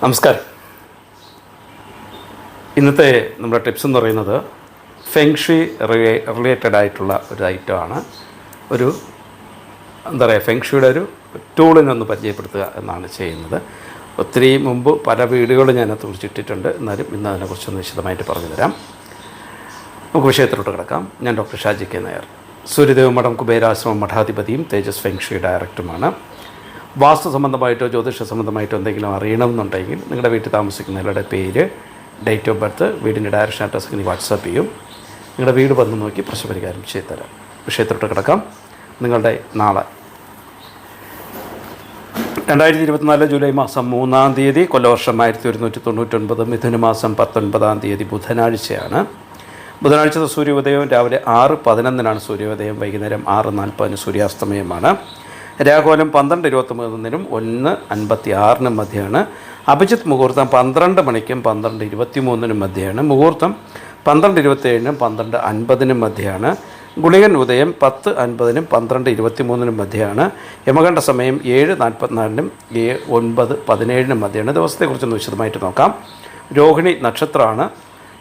നമസ്കാരം. ഇന്നത്തെ നമ്മുടെ ടിപ്സ് എന്ന് പറയുന്നത് ഫെങ്ഷി റിലേറ്റഡ് ആയിട്ടുള്ള ഒരു ഐറ്റമാണ് ഒരു എന്താ പറയുക ഫെങ്ഷിയുടെ ഒരു ടൂളിനൊന്ന് പരിചയപ്പെടുത്തുക എന്നാണ് ചെയ്യുന്നത്. ഒത്തിരി മുമ്പ് പല വീടുകളും ഞാൻ അത് കുറിച്ചിട്ടിട്ടുണ്ട് എന്നാലും ഇന്ന് അതിനെക്കുറിച്ചൊന്ന് വിശദമായിട്ട് പറഞ്ഞു തരാം. നമുക്ക് വിഷയത്തിലോട്ട് കിടക്കാം. ഞാൻ ഡോക്ടർ ഷാജി കെ നായർ. സൂര്യദേവ് മഠം കുബേരാശ്രമം മഠാധിപതിയും തേജസ് ഫെങ്ഷി ഡയറക്ടറുമാണ് വാസ്തു സംബന്ധമായിട്ടോ ജ്യോതിഷ സംബന്ധമായിട്ടോ എന്തെങ്കിലും അറിയണമെന്നുണ്ടെങ്കിൽ നിങ്ങളുടെ വീട്ടിൽ താമസിക്കുന്നവരുടെ പേര് ഡേറ്റ് ഓഫ് ബർത്ത് വീടിന്റെ ഡയറക്ഷൻ അഡ്രസ്സ് ഇനി വാട്സാപ്പ് ചെയ്യും. നിങ്ങളുടെ വീട് വന്ന് നോക്കി പ്രശ്നപരിഹാരം ചെയ്തു തരാം വിഷയത്തിലോട്ട് കിടക്കാം. നിങ്ങളുടെ നാളെ. രണ്ടായിരത്തി ഇരുപത്തിനാല് ജൂലൈ മാസം മൂന്നാം തീയതി കൊല്ലവർഷം ആയിരത്തി ഒരുന്നൂറ്റി തൊണ്ണൂറ്റൊൻപത് മിഥുന മാസം പത്തൊൻപതാം തീയതി ബുധനാഴ്ചയാണ്. ബുധനാഴ്ചത്തെ സൂര്യോദയം രാവിലെ ആറ് പതിനൊന്നിനാണ് സൂര്യോദയം വൈകുന്നേരം ആറ് നാൽപ്പതിന് സൂര്യാസ്തമയമാണ്. രാഘോലം പന്ത്രണ്ട് ഇരുപത്തൊമ്പതിനും ഒന്ന് അൻപത്തി ആറിനും മധ്യമാണ് അഭിജിത്ത് മുഹൂർത്തം പന്ത്രണ്ട് മണിക്കും പന്ത്രണ്ട് ഇരുപത്തി മൂന്നിനും മധ്യയാണ് മുഹൂർത്തം പന്ത്രണ്ട് ഇരുപത്തേഴിനും പന്ത്രണ്ട് അൻപതിനും മധ്യയാണ് ഗുളികൻ ഉദയം പത്ത് അൻപതിനും പന്ത്രണ്ട് ഇരുപത്തി മൂന്നിനും മധ്യയാണ് യമകണ്ഠ സമയം ഏഴ് നാൽപ്പത്തിനാലിനും ഏ ഒൻപത് പതിനേഴിനും മധ്യയാണ് ദിവസത്തെക്കുറിച്ചൊന്ന് വിശദമായിട്ട് നോക്കാം. രോഹിണി നക്ഷത്രമാണ്.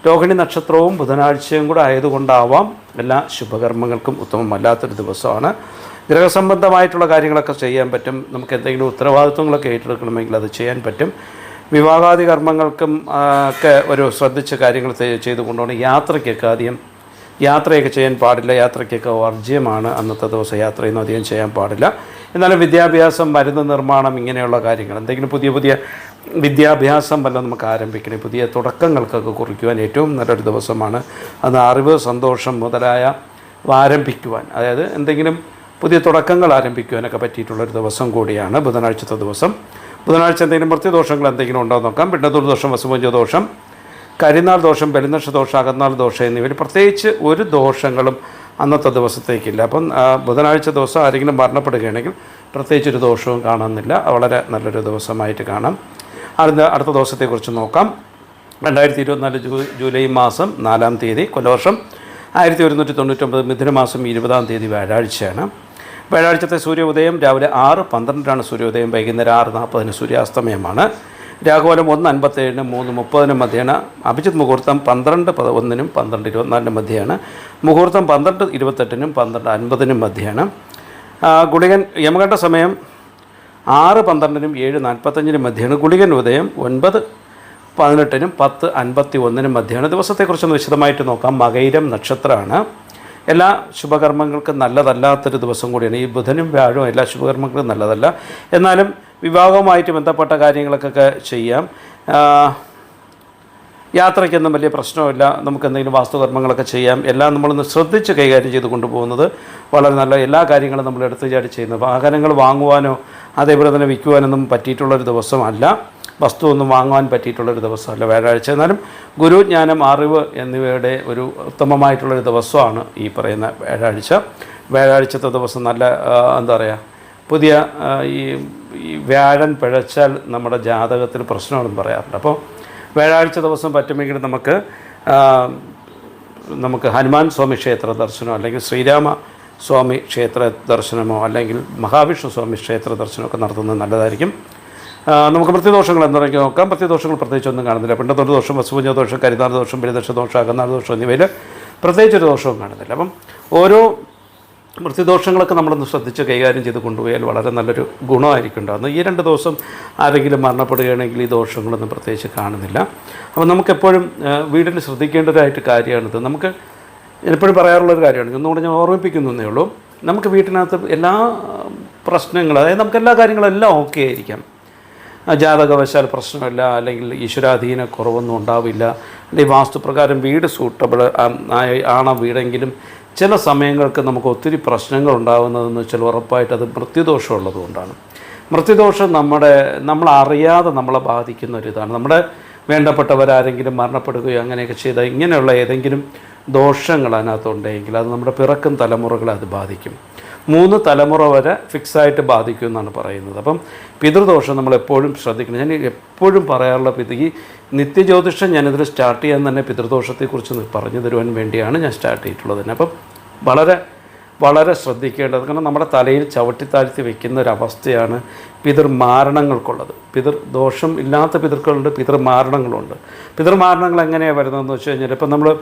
രോഹിണി നക്ഷത്രവും ബുധനാഴ്ചയും കൂടെ ആയതുകൊണ്ടാവാം എല്ലാ ശുഭകർമ്മങ്ങൾക്കും ഉത്തമമല്ലാത്തൊരു ദിവസമാണ്. ഗ്രഹസംബന്ധമായിട്ടുള്ള കാര്യങ്ങളൊക്കെ ചെയ്യാൻ പറ്റും. നമുക്ക് എന്തെങ്കിലും ഉത്തരവാദിത്വങ്ങളൊക്കെ ഏറ്റെടുക്കണമെങ്കിൽ അത് ചെയ്യാൻ പറ്റും. വിവാഹാദി കർമ്മങ്ങൾക്കും ഒക്കെ ഒരു ശ്രദ്ധിച്ച് കാര്യങ്ങൾ ചെയ്തു കൊണ്ടുപോകണം യാത്രയ്ക്കൊക്കെ ആദ്യം യാത്രയൊക്കെ ചെയ്യാൻ പാടില്ല. യാത്രയ്ക്കൊക്കെ വർജ്യമാണ് അന്നത്തെ ദിവസം യാത്രയൊന്നും അധികം ചെയ്യാൻ പാടില്ല. എന്നാലും വിദ്യാഭ്യാസം മരുന്ന് നിർമ്മാണം ഇങ്ങനെയുള്ള കാര്യങ്ങൾ എന്തെങ്കിലും പുതിയ പുതിയ വിദ്യാഭ്യാസം വല്ല നമുക്ക് ആരംഭിക്കണേ പുതിയ തുടക്കങ്ങൾക്കൊക്കെ കുറിക്കുവാൻ ഏറ്റവും നല്ലൊരു ദിവസമാണ്. അത് അറിവ് സന്തോഷം മുതലായ ആരംഭിക്കുവാൻ. അതായത് എന്തെങ്കിലും പുതിയ തുടക്കങ്ങൾ ആരംഭിക്കുവാനൊക്കെ പറ്റിയിട്ടുള്ളൊരു ദിവസം കൂടിയാണ് ബുധനാഴ്ചത്തെ ദിവസം. ബുധനാഴ്ച എന്തെങ്കിലും മൃത്യുദോഷങ്ങൾ എന്തെങ്കിലും ഉണ്ടോ നോക്കാം. പിണ്ടത്തൂർ ദോഷം വസുപഞ്ച ദോഷം കരിനാൾ ദോഷം ബലിനക്ഷ ദോഷം അകന്നാൾ ദോഷം എന്നിവയിൽ പ്രത്യേകിച്ച് ഒരു ദോഷങ്ങളും അന്നത്തെ ദിവസത്തേക്കില്ല. അപ്പം ബുധനാഴ്ച ദിവസം ആരെങ്കിലും മരണപ്പെടുകയാണെങ്കിൽ പ്രത്യേകിച്ച് ഒരു ദോഷവും കാണുന്നില്ല. വളരെ നല്ലൊരു ദിവസമായിട്ട് കാണാം. അടുത്ത അടുത്ത ദിവസത്തെക്കുറിച്ച് നോക്കാം. രണ്ടായിരത്തി ഇരുപത്തിനാല് ജൂ ജൂലൈ മാസം നാലാം തീയതി കൊല്ലവർഷം ആയിരത്തി ഒരുന്നൂറ്റി തൊണ്ണൂറ്റൊമ്പത് മിഥുനമാസം ഇരുപതാം തീയതി വ്യാഴാഴ്ചയാണ്. വ്യാഴാഴ്ചത്തെ സൂര്യോദയം രാവിലെ ആറ് പന്ത്രണ്ടിനാണ് സൂര്യോദയം വൈകുന്നേരം ആറ് നാൽപ്പതിന് സൂര്യാസ്തമയമാണ്. രാഘവലം ഒന്ന് അൻപത്തേഴിന് മൂന്ന് മുപ്പതിനും മധ്യയാണ് അഭിജിത് മുഹൂർത്തം പന്ത്രണ്ട് ഒന്നിനും പന്ത്രണ്ട് ഇരുപത്തിനാലിനും മധ്യയാണ് മുഹൂർത്തം പന്ത്രണ്ട് ഇരുപത്തെട്ടിനും പന്ത്രണ്ട് അൻപതിനും മധ്യയാണ് ഗുളികൻ യമകണ്ഠ സമയം ആറ് പന്ത്രണ്ടിനും ഏഴ് നാൽപ്പത്തഞ്ചിനും മധ്യയാണ് ഗുളികൻ ഉദയം ഒൻപത് പതിനെട്ടിനും പത്ത് അൻപത്തി ഒന്നിനും മധ്യയാണ് ദിവസത്തെക്കുറിച്ചൊന്ന് വിശദമായിട്ട് നോക്കാം. മകൈരം നക്ഷത്രമാണ്. എല്ലാ ശുഭകർമ്മങ്ങൾക്കും നല്ലതല്ലാത്തൊരു ദിവസം കൂടിയാണ്. ഈ ബുധനും വ്യാഴവും എല്ലാ ശുഭകർമ്മങ്ങൾക്കും നല്ലതല്ല. എന്നാലും വിവാഹവുമായിട്ട് ബന്ധപ്പെട്ട കാര്യങ്ങൾക്കൊക്കെ ചെയ്യാം. യാത്രയ്ക്കൊന്നും വലിയ പ്രശ്നമില്ല നമുക്ക് എന്തെങ്കിലും വാസ്തുകർമ്മങ്ങളൊക്കെ ചെയ്യാം. എല്ലാം നമ്മളൊന്ന് ശ്രദ്ധിച്ച് കൈകാര്യം ചെയ്ത് കൊണ്ടുപോകുന്നത് വളരെ നല്ല എല്ലാ കാര്യങ്ങളും നമ്മൾ എടുത്തു ചാടി ചെയ്യുന്നത്. വാഹനങ്ങൾ വാങ്ങുവാനോ അതേപോലെ തന്നെ വിൽക്കുവാനൊന്നും പറ്റിയിട്ടുള്ളൊരു ദിവസമല്ല. വസ്തു ഒന്നും വാങ്ങുവാൻ പറ്റിയിട്ടുള്ളൊരു ദിവസമല്ല വ്യാഴാഴ്ച. എന്നാലും ഗുരുജ്ഞാനം അറിവ് എന്നിവയുടെ ഒരു ഉത്തമമായിട്ടുള്ളൊരു ദിവസമാണ് ഈ പറയുന്ന വ്യാഴാഴ്ച. വ്യാഴാഴ്ചത്തെ ദിവസം നല്ല എന്താ പറയുക പുതിയ ഈ ഈ വ്യാഴൻ പിഴച്ചാൽ നമ്മുടെ ജാതകത്തിൽ പ്രശ്നമാണെന്ന് പറയാറുണ്ട്. അപ്പോൾ വ്യാഴാഴ്ച ദിവസം പറ്റുമെങ്കിൽ നമുക്ക് നമുക്ക് ഹനുമാൻ സ്വാമി ക്ഷേത്ര ദർശനമോ അല്ലെങ്കിൽ ശ്രീരാമ സ്വാമി ക്ഷേത്ര ദർശനമോ അല്ലെങ്കിൽ മഹാവിഷ്ണു സ്വാമി ക്ഷേത്ര ദർശനമോ ഒക്കെ നടത്തുന്നത് നല്ലതായിരിക്കും. നമുക്ക് പ്രത്യദോഷങ്ങൾ എന്തൊക്കെ നോക്കാം. പ്രത്യദോഷങ്ങൾ പ്രത്യേകിച്ച് ഒന്നും കാണുന്നില്ല. പിണ്ടത്തൊരു ദോഷം വസുപൂജ ദോഷം കരിനാൾ ദോഷം ബലിദോഷ ദോഷം അകന്നാൾ ദോഷം എന്നിവയിൽ പ്രത്യേകിച്ചൊരു ദോഷവും കാണുന്നില്ല. അപ്പം ഓരോ വൃത്തിദോഷങ്ങളൊക്കെ നമ്മളൊന്ന് ശ്രദ്ധിച്ച് കൈകാര്യം ചെയ്ത് കൊണ്ടുപോയാൽ വളരെ നല്ലൊരു ഗുണമായിരിക്കും ഉണ്ടാകുന്നത് ഈ രണ്ട് ദിവസം ആരെങ്കിലും മരണപ്പെടുകയാണെങ്കിൽ ഈ ദോഷങ്ങളൊന്നും പ്രത്യേകിച്ച് കാണുന്നില്ല. അപ്പോൾ നമുക്കെപ്പോഴും വീട്ടിൽ ശ്രദ്ധിക്കേണ്ടതായിട്ട് കാര്യമാണിത്. നമുക്ക് എപ്പോഴും പറയാറുള്ളൊരു കാര്യമാണ്. ഒന്നുകൂടെ ഞാൻ ഓർമ്മിപ്പിക്കുന്നു ഉള്ളൂ. നമുക്ക് വീട്ടിനകത്ത് എല്ലാ പ്രശ്നങ്ങളും അതായത് നമുക്ക് എല്ലാ കാര്യങ്ങളും എല്ലാം ഓക്കെ ആയിരിക്കാം. ജാതകവശാൽ പ്രശ്നമില്ല അല്ലെങ്കിൽ ഈശ്വരാധീന കുറവൊന്നും ഉണ്ടാവില്ല. അല്ലെങ്കിൽ വാസ്തുപ്രകാരം വീട് സൂട്ടബിൾ ആണ് വീടെങ്കിലും ചില സമയങ്ങൾക്ക് നമുക്ക് ഒത്തിരി പ്രശ്നങ്ങൾ ഉണ്ടാകുന്നതെന്ന് വെച്ചാൽ ഉറപ്പായിട്ട് അത് മൃത്യുദോഷമുള്ളത് കൊണ്ടാണ് മൃത്യുദോഷം നമ്മുടെ നമ്മൾ അറിയാതെ നമ്മളെ ബാധിക്കുന്ന ഒരു നമ്മുടെ വേണ്ടപ്പെട്ടവരാരെങ്കിലും മരണപ്പെടുകയോ അങ്ങനെയൊക്കെ ചെയ്ത ഇങ്ങനെയുള്ള ഏതെങ്കിലും ദോഷങ്ങൾ അതിനകത്തുണ്ടെങ്കിൽ അത് നമ്മുടെ പിറക്കും തലമുറകളെ അത് ബാധിക്കും. മൂന്ന് തലമുറ വരെ ഫിക്സായിട്ട് ബാധിക്കും എന്നാണ് പറയുന്നത്. അപ്പം പിതൃദോഷം നമ്മൾ എപ്പോഴും ശ്രദ്ധിക്കണം. ഞാൻ എപ്പോഴും പറയാറുള്ള പിതൃ ഈ നിത്യജ്യോതിഷം ഞാനിതിൽ സ്റ്റാർട്ട് ചെയ്യാൻ തന്നെ പിതൃദോഷത്തെക്കുറിച്ച് പറഞ്ഞു തരുവാൻ വേണ്ടിയാണ് ഞാൻ സ്റ്റാർട്ട് ചെയ്തിട്ടുള്ളത് തന്നെ. അപ്പം വളരെ വളരെ ശ്രദ്ധിക്കേണ്ടത് കാരണം നമ്മുടെ തലയിൽ ചവിട്ടിത്താഴ്ത്തി വെക്കുന്ന ഒരു അവസ്ഥയാണ് പിതൃമാരണങ്ങൾക്കുള്ളത്. പിതൃദോഷം ഇല്ലാത്ത പിതൃക്കളുണ്ട് പിതൃമാരണങ്ങളുണ്ട്. പിതൃമാരണങ്ങൾ എങ്ങനെയാണ് വരുന്നതെന്ന് വെച്ച് കഴിഞ്ഞാൽ ഇപ്പം നമ്മൾ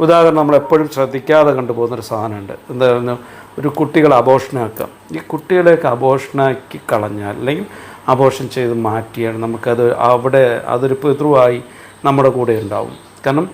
ഉദാഹരണം നമ്മൾ എപ്പോഴും ശ്രദ്ധിക്കാതെ കണ്ടുപോകുന്നൊരു സാധനമുണ്ട്. എന്തായിരുന്നു ഒരു കുട്ടികളെ അബോഷനാക്കാം. ഈ കുട്ടികളെയൊക്കെ അബോഷനാക്കി കളഞ്ഞാൽ അല്ലെങ്കിൽ അബോഷൻ ചെയ്ത് മാറ്റിയാൽ നമുക്കത് അവിടെ അതൊരു പിതൃവായി നമ്മുടെ കൂടെ ഉണ്ടാവും. കാരണം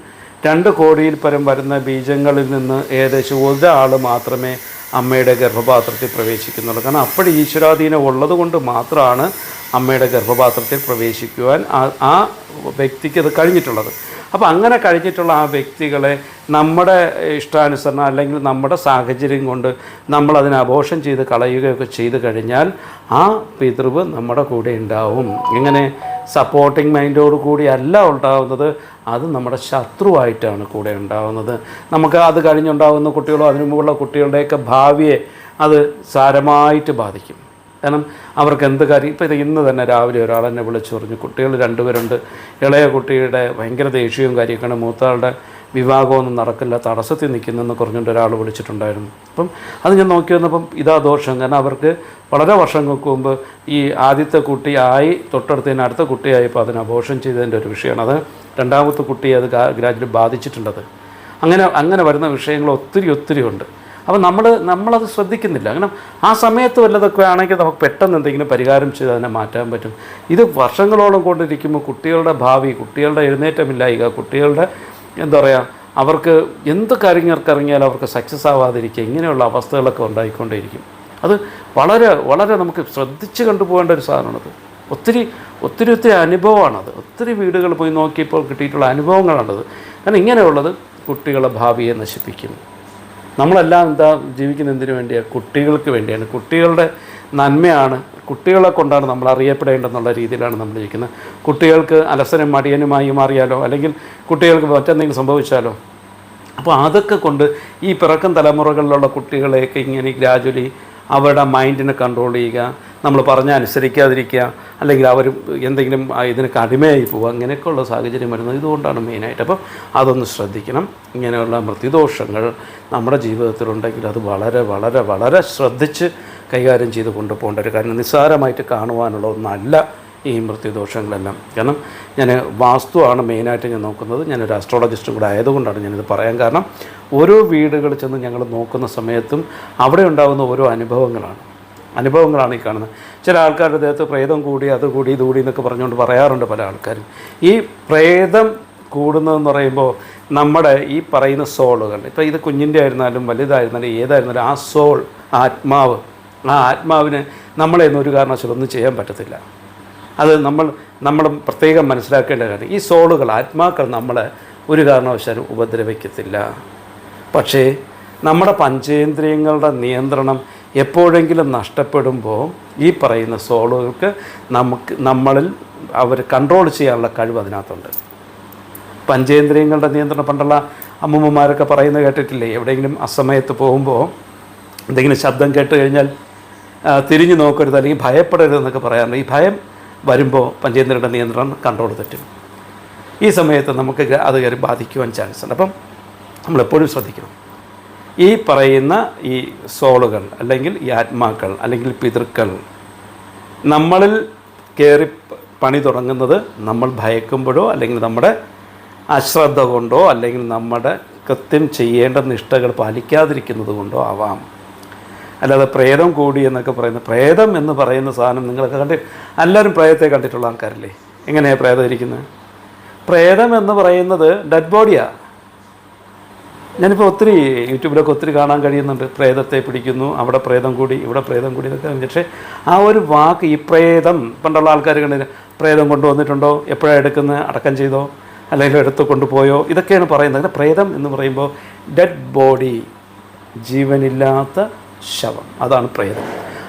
രണ്ട് കോടിയിൽ പരം വരുന്ന ബീജങ്ങളിൽ നിന്ന് ഏകദേശം ഒരാൾ മാത്രമേ അമ്മയുടെ ഗർഭപാത്രത്തിൽ പ്രവേശിക്കുന്നുള്ളൂ കാരണം അപ്പോഴും ഈശ്വരാധീനം ഉള്ളത് കൊണ്ട് മാത്രമാണ് അമ്മയുടെ ഗർഭപാത്രത്തിൽ പ്രവേശിക്കുവാൻ ആ- വ്യക്തിക്ക് അത് കഴിഞ്ഞിട്ടുള്ളത്. അപ്പോൾ അങ്ങനെ കഴിഞ്ഞിട്ടുള്ള ആ വ്യക്തികളെ നമ്മുടെ ഇഷ്ടാനുസരണം അല്ലെങ്കിൽ നമ്മുടെ സാഹചര്യം കൊണ്ട് നമ്മൾ അതിനെ അബോഷം ചെയ്ത് കളയുകയൊക്കെ ചെയ്തു കഴിഞ്ഞാൽ ആ പിതൃവ് നമ്മുടെ കൂടെ ഉണ്ടാവും. ഇങ്ങനെ സപ്പോർട്ടിങ് മൈൻഡോട് കൂടി അല്ല ഉണ്ടാവുന്നത്. അത് നമ്മുടെ ശത്രുവായിട്ടാണ് കൂടെ ഉണ്ടാവുന്നത്. നമുക്ക് അത് കഴിഞ്ഞുണ്ടാകുന്ന കുട്ടികളോ അതിനു മുമ്പുള്ള കുട്ടികളുടെയൊക്കെ ഭാവിയെ അത് സാരമായിട്ട് ബാധിക്കും. കാരണം അവർക്ക് എന്ത് കാര്യം ഇപ്പോൾ ഇന്ന് തന്നെ രാവിലെ ഒരാൾ എന്നെ വിളിച്ചു പറഞ്ഞു കുട്ടികൾ രണ്ടുപേരുണ്ട്. ഇളയ കുട്ടിയുടെ ഭയങ്കര ദേഷ്യവും കാര്യമൊക്കെയാണ് മൂത്തയാളുടെ വിവാഹമൊന്നും നടക്കില്ല തടസ്സത്തിൽ നിൽക്കുന്നെന്ന് പറഞ്ഞുകൊണ്ട് ഒരാൾ വിളിച്ചിട്ടുണ്ടായിരുന്നു. അപ്പം അത് ഞാൻ നോക്കി വന്നപ്പം ഇതാ ദോഷം. കാരണം അവർക്ക് വളരെ വർഷങ്ങൾക്ക് മുമ്പ് ഈ ആദ്യത്തെ കുട്ടി ആയി തൊട്ടടുത്തതിന് അടുത്ത കുട്ടിയായപ്പോൾ അതിന് അബോഷം ചെയ്തതിന്റെ ഒരു വിഷയമാണ്. അത് രണ്ടാമത്തെ കുട്ടിയെ അത് ഗ്രാജുവലി ബാധിച്ചിട്ടുണ്ടത്. അങ്ങനെ അങ്ങനെ വരുന്ന വിഷയങ്ങൾ ഒത്തിരി ഒത്തിരി ഉണ്ട്. അപ്പോൾ നമ്മൾ നമ്മളത് ശ്രദ്ധിക്കുന്നില്ല. അങ്ങനെ ആ സമയത്ത് വല്ലതൊക്കെ ആണെങ്കിൽ നമുക്ക് പെട്ടെന്ന് എന്തെങ്കിലും പരിഹാരം ചെയ്ത് അതിനെ മാറ്റാൻ പറ്റും. ഇത് വർഷങ്ങളോളം കൊണ്ടിരിക്കുമ്പോൾ കുട്ടികളുടെ ഭാവി കുട്ടികളുടെ എഴുന്നേറ്റമില്ലായിക കുട്ടികളുടെ എന്താ പറയുക അവർക്ക് എന്ത് കാര്യങ്ങൾക്ക് ഇറങ്ങിയാലും അവർക്ക് സക്സസ് ആവാതിരിക്കുക ഇങ്ങനെയുള്ള അവസ്ഥകളൊക്കെ ഉണ്ടായിക്കൊണ്ടേയിരിക്കും. അത് വളരെ വളരെ നമുക്ക് ശ്രദ്ധിച്ച് കണ്ടുപോകേണ്ട ഒരു സാധനമാണത്. ഒത്തിരി ഒത്തിരി ഒത്തിരി അനുഭവമാണത്. ഒത്തിരി വീടുകൾ പോയി നോക്കിയപ്പോൾ കിട്ടിയിട്ടുള്ള അനുഭവങ്ങളാണത്. കാരണം ഇങ്ങനെയുള്ളത് കുട്ടികളെ ഭാവിയെ നശിപ്പിക്കും നമ്മളെല്ലാം എന്താ ജീവിക്കുന്ന എന്തിനു വേണ്ടിയാണ് കുട്ടികൾക്ക് വേണ്ടിയാണ്. കുട്ടികളുടെ നന്മയാണ്. കുട്ടികളെ കൊണ്ടാണ് നമ്മൾ അറിയപ്പെടേണ്ടെന്നുള്ള രീതിയിലാണ് നമ്മൾ ജീവിക്കുന്നത് കുട്ടികൾക്ക് അലസനും മടിയനുമായി മാറിയാലോ? അല്ലെങ്കിൽ കുട്ടികൾക്ക് മറ്റെന്തെങ്കിലും സംഭവിച്ചാലോ? അപ്പോൾ അതൊക്കെ കൊണ്ട് ഈ പിറക്കം തലമുറകളിലുള്ള കുട്ടികളെയൊക്കെ ഇങ്ങനെ ഗ്രാജുവലി അവരുടെ മൈൻഡിനെ കൺട്രോൾ ചെയ്യുക നമ്മൾ പറഞ്ഞ അനുസരിക്കാതിരിക്കുക അല്ലെങ്കിൽ അവർ എന്തെങ്കിലും ഇതിനൊക്കെ ഇതിന് കടിമയായി പോവുക അങ്ങനെയൊക്കെയുള്ള സാഹചര്യം വരുന്നത് ഇതുകൊണ്ടാണ് മെയിനായിട്ട്. അപ്പം അതൊന്ന് ശ്രദ്ധിക്കണം. ഇങ്ങനെയുള്ള മൃത്യുദോഷങ്ങൾ നമ്മുടെ ജീവിതത്തിലുണ്ടെങ്കിൽ അത് വളരെ വളരെ വളരെ ശ്രദ്ധിച്ച് കൈകാര്യം ചെയ്ത് കൊണ്ടുപോകേണ്ട ഒരു കാര്യം നിസ്സാരമായിട്ട് കാണുവാനുള്ള ഒന്നല്ല ഈ മൃത്യുദോഷങ്ങളെല്ലാം. കാരണം ഞാൻ വാസ്തുവാണ് മെയിനായിട്ട് ഞാൻ നോക്കുന്നത്. ഞാനൊരു ആസ്ട്രോളജിസ്റ്റും കൂടെ ആയതുകൊണ്ടാണ് ഞാനിത് പറയാൻ കാരണം ഓരോ വീടുകളിൽ ചെന്ന് ഞങ്ങൾ നോക്കുന്ന സമയത്തും അവിടെ ഉണ്ടാകുന്ന ഓരോ അനുഭവങ്ങളാണ്. അനുഭവങ്ങളാണ് ഈ കാണുന്നത്. ചില ആൾക്കാരുടെ ദേഹത്ത് പ്രേതം കൂടി അത് കൂടി ഇത് കൂടി എന്നൊക്കെ പറഞ്ഞുകൊണ്ട് പറയാറുണ്ട് പല ആൾക്കാരും. ഈ പ്രേതം കൂടുന്നതെന്ന് പറയുമ്പോൾ നമ്മുടെ ഈ പറയുന്ന സോളുകൾ ഇപ്പോൾ ഇത് കുഞ്ഞിന്റെ ആയിരുന്നാലും വലുതായിരുന്നാലും ഏതായിരുന്നാലും ആ സോൾ ആത്മാവ് ആ ആത്മാവിന് നമ്മളെ ഒരു കാരണവശാലും ഒന്നും ചെയ്യാൻ പറ്റത്തില്ല. അത് നമ്മൾ നമ്മൾ പ്രത്യേകം മനസ്സിലാക്കേണ്ട കാര്യം ഈ സോളുകൾ ആത്മാക്കൾ നമ്മളെ ഒരു കാരണവശാലും ഉപദ്രവിക്കത്തില്ല. പക്ഷേ നമ്മുടെ പഞ്ചേന്ദ്രിയങ്ങളുടെ നിയന്ത്രണം എപ്പോഴെങ്കിലും നഷ്ടപ്പെടുമ്പോൾ ഈ പറയുന്ന സോളുകൾക്ക് നമുക്ക് നമ്മളിൽ അവർ കൺട്രോൾ ചെയ്യാനുള്ള കഴിവ് അതിനകത്തുണ്ട്. പഞ്ചേന്ദ്രിയങ്ങളുടെ നിയന്ത്രണം പണ്ടുള്ള അമ്മൂമ്മമാരൊക്കെ പറയുന്നത് കേട്ടിട്ടില്ലേ? എവിടെയെങ്കിലും അസമയത്ത് പോകുമ്പോൾ എന്തെങ്കിലും ശബ്ദം കേട്ട് കഴിഞ്ഞാൽ തിരിഞ്ഞു നോക്കരുത് അല്ലെങ്കിൽ ഭയപ്പെടരുത് എന്നൊക്കെ പറയാറുണ്ട്. ഈ ഭയം വരുമ്പോൾ പഞ്ചേന്ദ്രയുടെ നിയന്ത്രണം കൺട്രോൾ തെറ്റും. ഈ സമയത്ത് നമുക്ക് അത് കയറി ബാധിക്കുവാൻ ചാൻസ് ഉണ്ട്. അപ്പം നമ്മളെപ്പോഴും ശ്രദ്ധിക്കണം. ഈ പറയുന്ന ഈ സോളുകൾ അല്ലെങ്കിൽ ഈ ആത്മാക്കൾ അല്ലെങ്കിൽ പിതൃക്കൾ നമ്മളിൽ കയറി പണി തുടങ്ങുന്നത് നമ്മൾ ഭയക്കുമ്പോഴോ അല്ലെങ്കിൽ നമ്മുടെ അശ്രദ്ധ കൊണ്ടോ അല്ലെങ്കിൽ നമ്മുടെ കൃത്യം ചെയ്യേണ്ട നിഷ്ഠകൾ പാലിക്കാതിരിക്കുന്നത് കൊണ്ടോ ആവാം. അല്ലാതെ പ്രേതം കൂടി എന്നൊക്കെ പറയുന്ന പ്രേതം എന്ന് പറയുന്ന സാധനം നിങ്ങളൊക്കെ കണ്ടി എല്ലാവരും പ്രേതത്തെ കണ്ടിട്ടുള്ള ആൾക്കാരല്ലേ? എങ്ങനെയാണ് പ്രേതം ഇരിക്കുന്നത്? പ്രേതം എന്ന് പറയുന്നത് ഡെഡ് ബോഡിയാണ് ഞാനിപ്പോൾ ഒത്തിരി യൂട്യൂബിലൊക്കെ ഒത്തിരി കാണാൻ കഴിയുന്നുണ്ട്. പ്രേതത്തെ പിടിക്കുന്നു അവിടെ പ്രേതം കൂടി ഇവിടെ പ്രേതം കൂടി എന്നൊക്കെ. പക്ഷേ ആ ഒരു വാക്ക് ഈ പ്രേതം പണ്ടുള്ള ആൾക്കാർ കണ്ടില്ല? പ്രേതം കൊണ്ടുവന്നിട്ടുണ്ടോ? എപ്പോഴാണ് എടുക്കുന്നത് അടക്കം ചെയ്തോ? അല്ലെങ്കിൽ എടുത്ത് കൊണ്ടുപോയോ? ഇതൊക്കെയാണ് പറയുന്നത്. അങ്ങനെ പ്രേതം എന്ന് പറയുമ്പോൾ ഡെഡ് ബോഡി ജീവനില്ലാത്ത ശവം. അതാണ് പ്രേതം.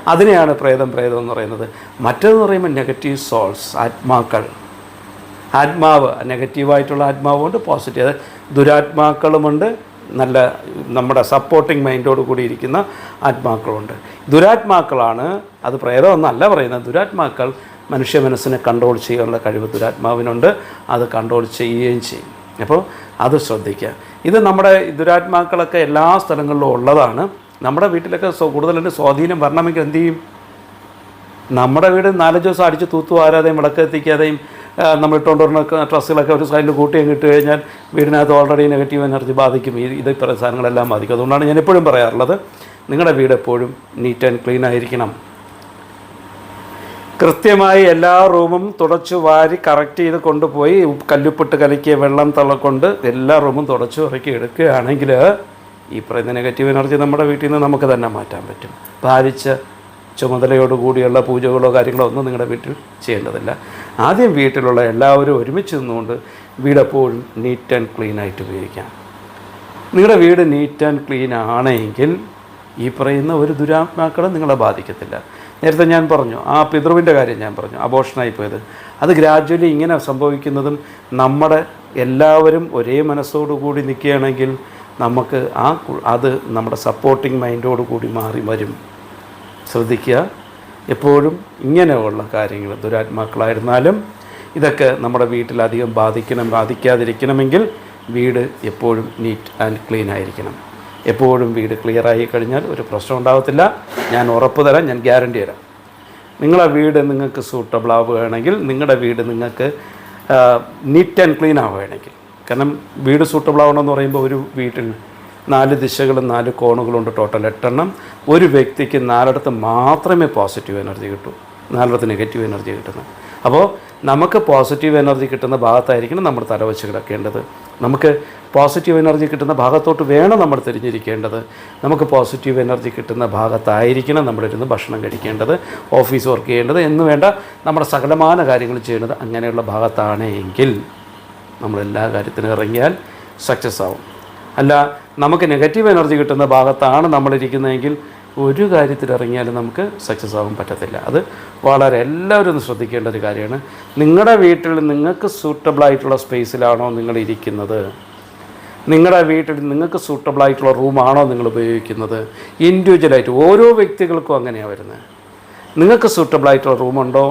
അതിനെയാണ് പ്രേതം പ്രേതം എന്ന് പറയുന്നത്. മറ്റേതെന്ന് പറയുമ്പോൾ നെഗറ്റീവ് സോൾസ് ആത്മാക്കൾ. ആത്മാവ് നെഗറ്റീവായിട്ടുള്ള ആത്മാവുമുണ്ട് പോസിറ്റീവ് അത് ദുരാത്മാക്കളുമുണ്ട് നല്ല നമ്മുടെ സപ്പോർട്ടിങ് മൈൻഡോട് കൂടി ഇരിക്കുന്ന ആത്മാക്കളുണ്ട് ദുരാത്മാക്കളാണ് അത് പ്രേതമെന്നല്ല പറയുന്നത്. ദുരാത്മാക്കൾ മനുഷ്യ മനസ്സിനെ കൺട്രോൾ ചെയ്യാനുള്ള കഴിവ് ദുരാത്മാവിനുണ്ട് അത് കൺട്രോൾ ചെയ്യുകയും ചെയ്യും. അപ്പോൾ അത് ശ്രദ്ധിക്കുക. ഇത് നമ്മുടെ ദുരാത്മാക്കളൊക്കെ എല്ലാ സ്ഥലങ്ങളിലും ഉള്ളതാണ്. നമ്മുടെ വീട്ടിലൊക്കെ കൂടുതലായിട്ട് സ്വാധീനം വരണമെങ്കിൽ എന്ത് ചെയ്യും? നമ്മുടെ വീട് നാലഞ്ച് ദിവസം അടിച്ച് തൂത്തു വാരാതെയും വിളക്ക് എത്തിക്കാതെയും നമ്മൾ ഇട്ടുകൊണ്ട് വരുന്ന ഡ്രസ്സുകളൊക്കെ ഒരു സൈഡിൽ കൂട്ടി അങ്ങ് ഇട്ട് കഴിഞ്ഞാൽ വീടിനകത്ത് ഓൾറെഡി നെഗറ്റീവ് എനർജി ബാധിക്കും. ഈ ഇത് ഇത്ര സാധനങ്ങളെല്ലാം ബാധിക്കും. അതുകൊണ്ടാണ് ഞാൻ എപ്പോഴും പറയാറുള്ളത് നിങ്ങളുടെ വീട് എപ്പോഴും നീറ്റ് ആൻഡ് ക്ലീൻ ആയിരിക്കണം. കൃത്യമായി എല്ലാ റൂമും തുടച്ചു വാരി കറക്റ്റ് ചെയ്ത് കൊണ്ടുപോയി കല്ലുപ്പിട്ട് കലക്കിയ വെള്ളം തള്ളക്കൊണ്ട് എല്ലാ റൂമും തുടച്ചു ഇറക്കി എടുക്കുകയാണെങ്കിൽ ഈ പറയുന്ന നെഗറ്റീവ് എനർജി നമ്മുടെ വീട്ടിൽ നിന്ന് നമുക്ക് തന്നെ മാറ്റാൻ പറ്റും. ഭാരിച്ച ചുമതലയോടുകൂടിയുള്ള പൂജകളോ കാര്യങ്ങളോ ഒന്നും നിങ്ങളുടെ വീട്ടിൽ ചെയ്യേണ്ടതില്ല. ആദ്യം വീട്ടിലുള്ള എല്ലാവരും ഒരുമിച്ച് നിന്നുകൊണ്ട് വീടെപ്പോഴും നീറ്റ് ആൻഡ് ക്ലീൻ ആയിട്ട് ഉപയോഗിക്കാം. നിങ്ങളുടെ വീട് നീറ്റ് ആൻഡ് ക്ലീൻ ആണെങ്കിൽ ഈ പറയുന്ന ഒരു ദുരാത്മാക്കളെ നിങ്ങളെ ബാധിക്കത്തില്ല. നേരത്തെ ഞാൻ പറഞ്ഞു ആ പിതൃവിന്റെ കാര്യം ഞാൻ പറഞ്ഞു അബോഷനായി പോയത്. അത് ഗ്രാജ്വലി ഇങ്ങനെ സംഭവിക്കുന്നതും നമ്മുടെ എല്ലാവരും ഒരേ മനസ്സോടുകൂടി നിൽക്കുകയാണെങ്കിൽ നമുക്ക് ആ അത് നമ്മുടെ സപ്പോർട്ടിങ് മൈൻഡോട് കൂടി മാറി വരും. ശ്രദ്ധിക്കുക. എപ്പോഴും ഇങ്ങനെയുള്ള കാര്യങ്ങൾ ദുരാത്മാക്കളായിരുന്നാലും ഇതൊക്കെ നമ്മുടെ വീട്ടിലധികം ബാധിക്കണം ബാധിക്കാതിരിക്കണമെങ്കിൽ വീട് എപ്പോഴും നീറ്റ് ആൻഡ് ക്ലീൻ ആയിരിക്കണം. എപ്പോഴും വീട് ക്ലിയർ ആയി കഴിഞ്ഞാൽ ഒരു പ്രശ്നം ഉണ്ടാകത്തില്ല ഞാൻ ഉറപ്പ് തരാം ഞാൻ ഗ്യാരണ്ടി തരാം. നിങ്ങളെ വീട് നിങ്ങൾക്ക് സൂട്ടബിൾ ആവുകയാണെങ്കിൽ നിങ്ങളുടെ വീട് നിങ്ങൾക്ക് നീറ്റ് ആൻഡ് ക്ലീൻ ആവുകയാണെങ്കിൽ കാരണം വീട് സൂട്ടബിൾ ആവണമെന്ന് പറയുമ്പോൾ ഒരു വീട്ടിൽ നാല് ദിശകളും നാല് കോണുകളുണ്ട് ടോട്ടൽ എട്ടെണ്ണം ഒരു വ്യക്തിക്ക് നാലിടത്ത് മാത്രമേ പോസിറ്റീവ് എനർജി കിട്ടൂ. നാലിടത്ത് നെഗറ്റീവ് എനർജി കിട്ടുന്നത്. അപ്പോൾ നമുക്ക് പോസിറ്റീവ് എനർജി കിട്ടുന്ന ഭാഗത്തായിരിക്കണം നമ്മൾ തലവച്ച് കിടക്കേണ്ടത്. നമുക്ക് പോസിറ്റീവ് എനർജി കിട്ടുന്ന ഭാഗത്തോട്ട് വേണം നമ്മൾ തിരിഞ്ഞിരിക്കേണ്ടത്. നമുക്ക് പോസിറ്റീവ് എനർജി കിട്ടുന്ന ഭാഗത്തായിരിക്കണം നമ്മളിരുന്ന് ഭക്ഷണം കഴിക്കേണ്ടത് ഓഫീസ് വർക്ക് ചെയ്യേണ്ടത് എന്ന് വേണ്ട നമ്മുടെ സകലമാന കാര്യങ്ങൾ ചെയ്യേണ്ടത് അങ്ങനെയുള്ള ഭാഗത്താണ് എങ്കിൽ നമ്മൾ എല്ലാ കാര്യത്തിനും ഇറങ്ങിയാൽ സക്സസ് ആവും. അല്ല നമുക്ക് നെഗറ്റീവ് എനർജി കിട്ടുന്ന ഭാഗത്താണ് നമ്മളിരിക്കുന്നതെങ്കിൽ ഒരു കാര്യത്തിൽ ഇറങ്ങിയാലും നമുക്ക് സക്സസ് ആവാൻ പറ്റത്തില്ല. അത് വളരെ എല്ലാവരും ഒന്ന് ശ്രദ്ധിക്കേണ്ട ഒരു കാര്യമാണ്. നിങ്ങളുടെ വീട്ടിൽ നിങ്ങൾക്ക് സൂട്ടബിളായിട്ടുള്ള സ്പേസിലാണോ നിങ്ങൾ ഇരിക്കുന്നത്? നിങ്ങളുടെ വീട്ടിൽ നിങ്ങൾക്ക് സൂട്ടബിളായിട്ടുള്ള റൂമാണോ നിങ്ങൾ ഉപയോഗിക്കുന്നത്? ഇൻഡിവിജ്വലായിട്ട് ഓരോ വ്യക്തികൾക്കും അങ്ങനെയാണ് വരുന്നത്. നിങ്ങൾക്ക് സൂട്ടബിളായിട്ടുള്ള റൂമുണ്ടോ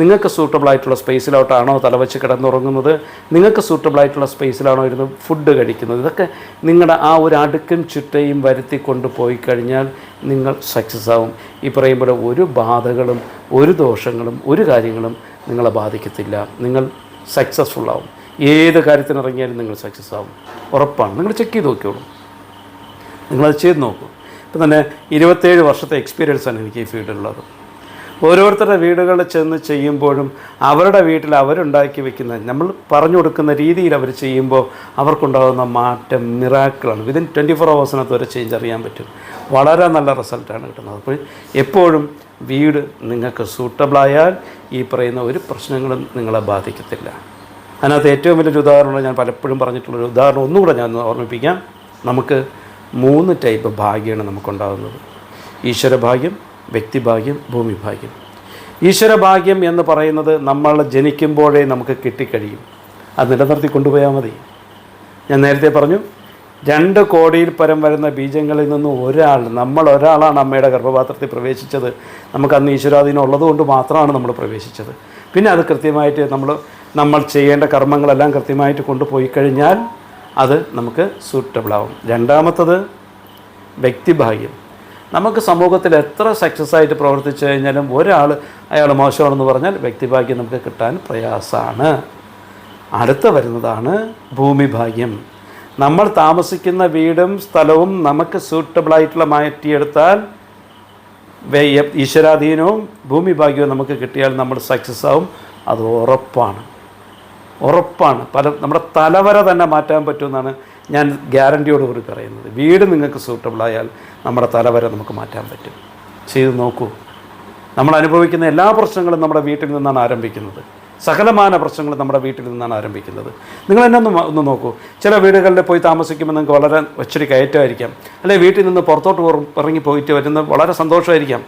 നിങ്ങൾക്ക് സൂട്ടബിൾ ആയിട്ടുള്ള സ്പേസിലോട്ടാണോ തലവച്ച് കിടന്നുറങ്ങുന്നത്? നിങ്ങൾക്ക് സൂട്ടബിൾ ആയിട്ടുള്ള സ്പേസിലാണോ ഇരുന്ന് ഫുഡ് കഴിക്കുന്നത്? ഇതൊക്കെ നിങ്ങളുടെ ആ ഒരു അടുക്കും ചുറ്റയും വരുത്തി കൊണ്ടുപോയി കഴിഞ്ഞാൽ നിങ്ങൾ സക്സസ് ആവും. ഈ പറയും പോലെ ഒരു ബാധകളും ഒരു ദോഷങ്ങളും ഒരു കാര്യങ്ങളും നിങ്ങളെ ബാധിക്കത്തില്ല. നിങ്ങൾ സക്സസ്ഫുൾ ആവും. ഏത് കാര്യത്തിനിറങ്ങിയാലും നിങ്ങൾ സക്സസ് ആവും. ഉറപ്പാണ്. നിങ്ങൾ ചെക്ക് ചെയ്ത് നോക്കിയോളൂ നിങ്ങളത് ചെയ്ത് നോക്കൂ. ഇപ്പം തന്നെ ഇരുപത്തേഴ് വർഷത്തെ എക്സ്പീരിയൻസാണ് എനിക്ക് ഈ ഫീൽഡിലുള്ളത് ഓരോരുത്തരുടെ വീടുകളിൽ ചെന്ന് ചെയ്യുമ്പോഴും അവരുടെ വീട്ടിൽ അവരുണ്ടാക്കി വെക്കുന്ന നമ്മൾ പറഞ്ഞു കൊടുക്കുന്ന രീതിയിൽ അവർ ചെയ്യുമ്പോൾ അവർക്കുണ്ടാകുന്ന മാറ്റം മിറാക്കിളാണ്. വിതിൻ ട്വന്റി ഫോർ അവേഴ്സിനകത്ത് ഒരു ചേഞ്ച് അറിയാൻ പറ്റും. വളരെ നല്ല റിസൾട്ടാണ് കിട്ടുന്നത്. അപ്പോൾ എപ്പോഴും വീട് നിങ്ങൾക്ക് സൂട്ടബിളായാൽ ഈ പറയുന്ന ഒരു പ്രശ്നങ്ങളും നിങ്ങളെ ബാധിക്കത്തില്ല. അതിനകത്ത് ഏറ്റവും വലിയൊരു ഉദാഹരണം ഞാൻ പലപ്പോഴും പറഞ്ഞിട്ടുള്ളൊരു ഉദാഹരണം ഒന്നുകൂടെ ഞാൻ ഓർമ്മിപ്പിക്കാം. നമുക്ക് മൂന്ന് ടൈപ്പ് ഭാഗ്യമാണ് നമുക്കുണ്ടാകുന്നത്. ഈശ്വരഭാഗ്യം വ്യക്തിഭാഗ്യം ഭൂമിഭാഗ്യം. ഈശ്വരഭാഗ്യം എന്ന് പറയുന്നത് നമ്മൾ ജനിക്കുമ്പോഴേ നമുക്ക് കിട്ടിക്കഴിയും. അത് നിലനിർത്തി കൊണ്ടുപോയാൽ മതി. ഞാൻ നേരത്തെ പറഞ്ഞു രണ്ട് കോടിയിൽ പരം വരുന്ന ബീജങ്ങളിൽ നിന്ന് ഒരാൾ നമ്മൾ ഒരാളാണ് അമ്മയുടെ ഗർഭപാത്രത്തിൽ പ്രവേശിച്ചത്. നമുക്ക് അന്ന് ഈശ്വരാധീനം ഉള്ളതുകൊണ്ട് മാത്രമാണ് നമ്മൾ പ്രവേശിച്ചത്. പിന്നെ അത് കൃത്യമായിട്ട് നമ്മൾ നമ്മൾ ചെയ്യേണ്ട കർമ്മങ്ങളെല്ലാം കൃത്യമായിട്ട് കൊണ്ടുപോയി കഴിഞ്ഞാൽ അത് നമുക്ക് സൂട്ടബിൾ ആവും. രണ്ടാമത്തത് വ്യക്തിഭാഗ്യം. നമുക്ക് സമൂഹത്തിൽ എത്ര സക്സസ് ആയിട്ട് പ്രവർത്തിച്ചു കഴിഞ്ഞാലും ഒരാൾ അയാൾ മോശമാണെന്ന് പറഞ്ഞാൽ വ്യക്തിഭാഗ്യം നമുക്ക് കിട്ടാൻ പ്രയാസമാണ് അടുത്ത വരുന്നതാണ് ഭൂമിഭാഗ്യം. നമ്മൾ താമസിക്കുന്ന വീടും സ്ഥലവും നമുക്ക് സൂട്ടബിളായിട്ടുള്ള മാറ്റിയെടുത്താൽ ഈശ്വരാധീനവും ഭൂമിഭാഗ്യവും നമുക്ക് കിട്ടിയാൽ നമ്മൾ സക്സസ് ആവും. അത് ഉറപ്പാണ്. ഉറപ്പാണ്. പല നമ്മുടെ തലവര തന്നെ മാറ്റാൻ പറ്റുമെന്നാണ് ഞാൻ ഗ്യാരണ്ടിയോടുകൂടി പറയുന്നത് വീട് നിങ്ങൾക്ക് സൂട്ടബിളായാൽ നമ്മുടെ തലവരെ നമുക്ക് മാറ്റാൻ പറ്റും. ചെയ്ത് നോക്കൂ. നമ്മൾ അനുഭവിക്കുന്ന എല്ലാ പ്രശ്നങ്ങളും നമ്മുടെ വീട്ടിൽ നിന്നാണ് ആരംഭിക്കുന്നത്. സകലമാന പ്രശ്നങ്ങൾ നമ്മുടെ വീട്ടിൽ നിന്നാണ് ആരംഭിക്കുന്നത്. നിങ്ങൾ എന്നെ ഒന്ന് ഒന്ന് നോക്കൂ. ചില വീടുകളിൽ പോയി താമസിക്കുമ്പോൾ നിങ്ങൾക്ക് വളരെ ഒച്ചിരി കയറ്റമായിരിക്കാം. അല്ലെങ്കിൽ വീട്ടിൽ നിന്ന് പുറത്തോട്ട് ഇറങ്ങി പോയിട്ട് വരുന്നത് വളരെ സന്തോഷമായിരിക്കാം.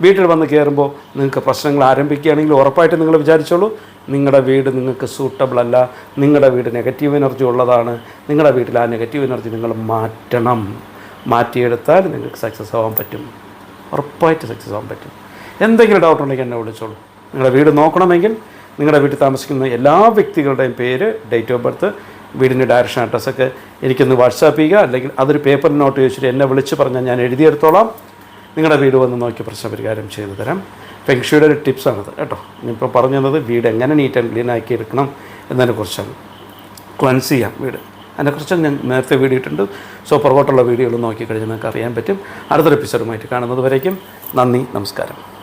വീട്ടിൽ വന്ന് കയറുമ്പോൾ നിങ്ങൾക്ക് പ്രശ്നങ്ങൾ ആരംഭിക്കുകയാണെങ്കിൽ ഉറപ്പായിട്ട് നിങ്ങൾ വിചാരിച്ചോളൂ നിങ്ങളുടെ വീട് നിങ്ങൾക്ക് സൂട്ടബിൾ അല്ല നിങ്ങളുടെ വീട് നെഗറ്റീവ് എനർജി ഉള്ളതാണ് നിങ്ങളുടെ വീട്ടിൽ ആ നെഗറ്റീവ് എനർജി നിങ്ങൾ മാറ്റണം. മാറ്റിയെടുത്താൽ നിങ്ങൾക്ക് സക്സസ് ആവാൻ പറ്റും. ഉറപ്പായിട്ട് സക്സസ് ആവാൻ പറ്റും. എന്തെങ്കിലും ഡൗട്ട് ഉണ്ടെങ്കിൽ എന്നെ വിളിച്ചോളൂ. നിങ്ങളുടെ വീട് നോക്കണമെങ്കിൽ നിങ്ങളുടെ വീട്ടിൽ താമസിക്കുന്ന എല്ലാ വ്യക്തികളുടെയും പേര് ഡേറ്റ് ഓഫ് ബർത്ത് വീടിന്റെ ഡയറക്ഷൻ അഡ്രസ്സൊക്കെ എനിക്കൊന്ന് വാട്സാപ്പ് ചെയ്യുക. അല്ലെങ്കിൽ അതൊരു പേപ്പർ നോട്ട് ചോദിച്ചിട്ട് എന്നെ വിളിച്ച് പറഞ്ഞാൽ ഞാൻ എഴുതിയെടുത്തോളാം. നിങ്ങളുടെ വീട് വന്ന് നോക്കി പ്രശ്നപരിഹാരം ചെയ്തു തരാം. ഫെങ്ഷിയുടെ ഒരു ടിപ്സാണത് കേട്ടോ. ഇനിയിപ്പോൾ പറഞ്ഞു തന്നത് വീട് എങ്ങനെ നീറ്റ് ആൻഡ് ക്ലീൻ ആക്കി എടുക്കണം എന്നതിനെക്കുറിച്ചാണ് ക്ലൻസ് ചെയ്യാം വീട്. അതിനെക്കുറിച്ച് ഞാൻ നേരത്തെ വീഡിയോ ഇട്ടിട്ടുണ്ട്. സോ പുറകോട്ടുള്ള വീഡിയോകൾ നോക്കിക്കഴിഞ്ഞാൽ നിങ്ങൾക്ക് അറിയാൻ പറ്റും. അടുത്തൊരു എപ്പിസോഡുമായിട്ട് കാണുന്നത് വരേക്കും. നന്ദി നമസ്കാരം.